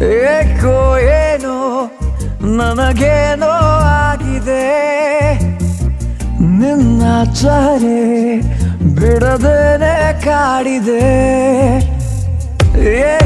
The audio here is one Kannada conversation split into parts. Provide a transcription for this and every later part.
ಏಕೋ ಏನೋ ನನಗೇನೋ ಆಗಿದೆ ನಿನ್ನ ಚಹರೆ ಬಿಡದೇನೆ ಕಾಡಿದೆ ಏಕೋ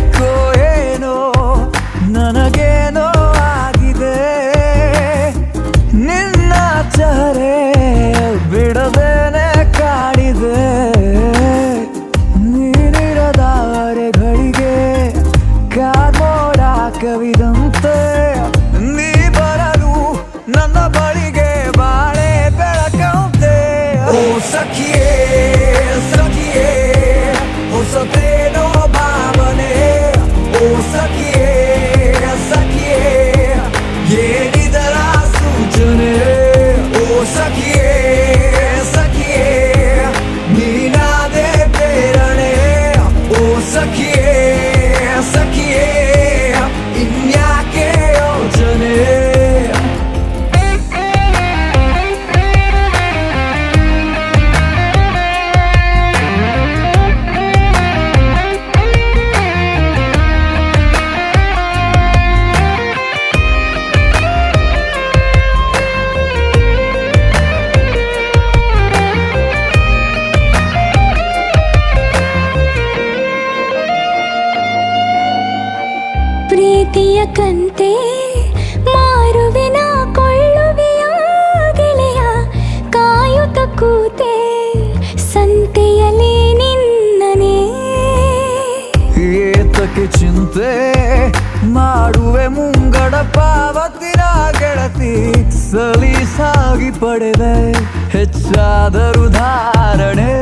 O saque, é, o saque, é, o saque. ಪ್ರೀತಿಯ ಕಂತೆ ಮಾರುವಿನ ಕೊಳ್ಳುವೆಯ ಗೆಳೆಯ ಕಾಯುತ ಕೂತೆ ಸಂತೆಯಲ್ಲಿ ನಿನ್ನನೆ. ಏತಕ್ಕೆ ಚಿಂತೆ ಮಾಡುವೆ ಮುಂಗಡ ಪಾವತಿರ ಗೆಳತಿ ಸಲೀಸಾಗಿ ಪಡೆದೆ ಹೆಚ್ಚಾದರೂ ಧಾರಣೆ.